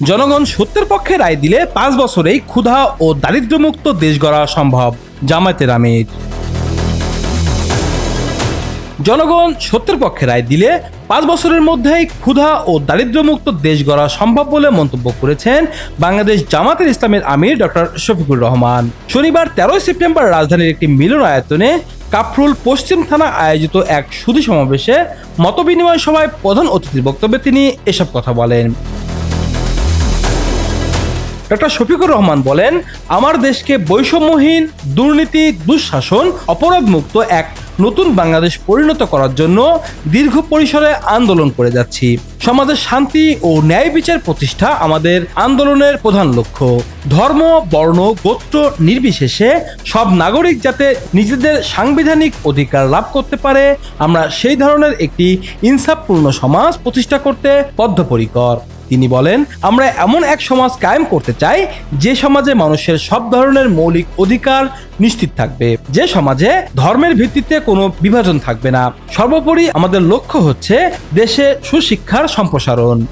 জনগণ সত্যের পক্ষে রায় দিলে পাঁচ বছরেই ক্ষুধা ও দারিদ্র্যমুক্ত দেশ গড়া সম্ভব। জামায়াতের আমির জনগণ সত্যের পক্ষে রায় দিলে পাঁচ বছরের মধ্যেই ক্ষুধা ও দারিদ্র্যমুক্ত দেশ গড়া সম্ভব বলে মন্তব্য করেছেন বাংলাদেশ জামাতের ইসলামের আমির ডক্টর শফিকুর রহমান। শনিবার তেরোই সেপ্টেম্বর রাজধানীর একটি মিলনায়তনে কাফরুল পশ্চিম থানা আয়োজিত এক সুধী সমাবেশে মতবিনিময় সভায় প্রধান অতিথির বক্তব্যে তিনি এসব কথা বলেন। ডক্টর শফিকুর রহমান বলেন, আমার দেশকে বৈষম্যহীন, দুর্নীতি, দুঃশাসন, অপরাধমুক্ত এক নতুন বাংলাদেশ পরিণত করার জন্য দীর্ঘ পরিসরে আন্দোলন করে যাচ্ছি। সমাজের শান্তি ও ন্যায় বিচার প্রতিষ্ঠা আমাদের আন্দোলনের প্রধান লক্ষ্য। ধর্ম, বর্ণ, গোত্র নির্বিশেষে সব নাগরিক যাতে নিজেদের সাংবিধানিক অধিকার লাভ করতে পারে, আমরা সেই ধরনের একটি ইনসাফপূর্ণ সমাজ প্রতিষ্ঠা করতে বদ্ধপরিকর। তিনি বলেন, আমরা এমন এক সমাজ কায়েম করতে চাই, যে সমাজে মানুষের সব ধরনের মৌলিক অধিকার নিশ্চিত থাকবে। যে সমাজে ধর্মের ভিত্তিতে কোনো বিভাজন থাকবে না। সর্বোপরি আমাদের লক্ষ্য হচ্ছে দেশে সুশিক্ষার সম্প্রসারণ।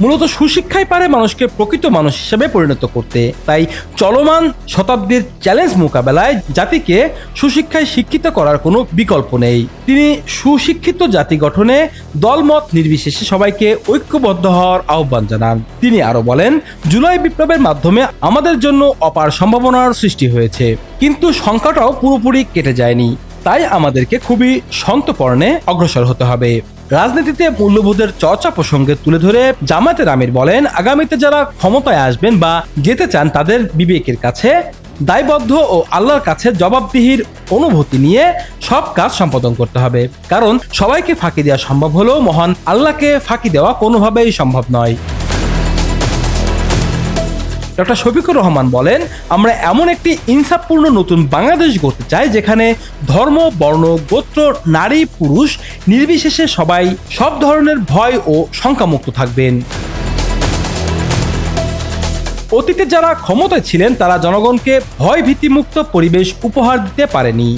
মূলত সুশিক্ষাই পারে মানুষকে প্রকৃত মানুষ হিসেবে পরিণত করতে। তাই চলমান শতাব্দীর চ্যালেঞ্জ মোকাবেলায় জাতিকে সুশিক্ষায় শিক্ষিত করার কোনো বিকল্প নেই। তিনি সুশিক্ষিত জাতি গঠনে দলমত নির্বিশেষে সবাইকে ঐক্যবদ্ধ হওয়ার আহ্বান জানান। তিনি আরও বলেন, জুলাই বিপ্লবের মাধ্যমে আমাদের জন্য অপার সম্ভাবনার সৃষ্টি হয়েছে। কিন্তু সংখ্যাটাও পুরোপুরি কেটে যায়নি। তাই আমাদেরকে খুবই সন্তপর্ণে অগ্রসর হতে হবে। রাজনীতিতে মূল্যবোধের চর্চা প্রসঙ্গে তুলে ধরে জামায়াতের আমির বলেন, আগামীতে যারা ক্ষমতায় আসবেন বা যেতে চান তাদের বিবেকের কাছে দায়বদ্ধ ও আল্লাহর কাছে জবাবদিহির অনুভূতি নিয়ে সব কাজ সম্পাদন করতে হবে। কারণ সবাইকে ফাঁকি দেওয়া সম্ভব হলেও মহান আল্লাহকে ফাঁকি দেওয়া কোনোভাবেই সম্ভব নয়। ডক্টর শফিকুর রহমান বলেন, আমরা এমন একটি ইনসাফপূর্ণ নতুন বাংলাদেশ গড়তে চাই যেখানে ধর্ম, বর্ণ, গোত্র, নারী, পুরুষ নির্বিশেষে সবাই সব ধরনের ভয় ও শঙ্কামুক্ত থাকবেন। অতীতে যারা ক্ষমতায় ছিলেন, তারা জনগণকে ভয় ভীতিমুক্ত পরিবেশ উপহার দিতে পারেনি।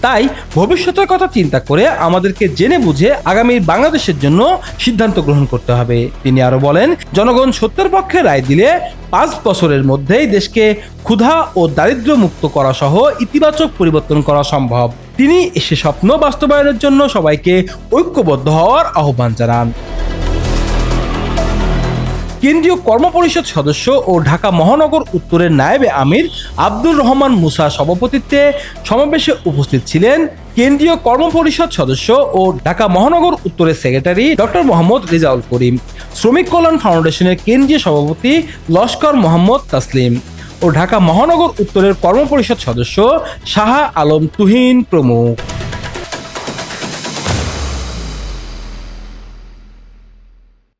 তাই ভবিষ্যতের কথা চিন্তা করে আমাদেরকে জেনে বুঝে আগামী বাংলাদেশের জন্য সিদ্ধান্ত গ্রহণ করতে হবে। তিনি আরও বলেন, জনগণ সত্যের পক্ষে রায় দিলে পাঁচ বছরের মধ্যেই দেশকে ক্ষুধা ও দারিদ্র্য মুক্ত করা সহ ইতিবাচক পরিবর্তন করা সম্ভব। তিনি সে স্বপ্ন বাস্তবায়নের জন্য সবাইকে ঐক্যবদ্ধ হওয়ার আহ্বান জানান। কেন্দ্রীয় কর্মপরিষদ সদস্য ও ঢাকা মহানগর উত্তরের নায়েবে আমির আব্দুর রহমান মুসা সভাপতিত্বে সমাবেশে উপস্থিত ছিলেন কেন্দ্রীয় কর্মপরিষদ সদস্য ও ঢাকা মহানগর উত্তরের সেক্রেটারি ডক্টর মোহাম্মদ রেজাউল করিম, শ্রমিক কল্যাণ ফাউন্ডেশনের কেন্দ্রীয় সভাপতি লস্কর মোহাম্মদ তাসলিম ও ঢাকা মহানগর উত্তরের কর্মপরিষদ সদস্য শাহা আলম তুহিন প্রমুখ।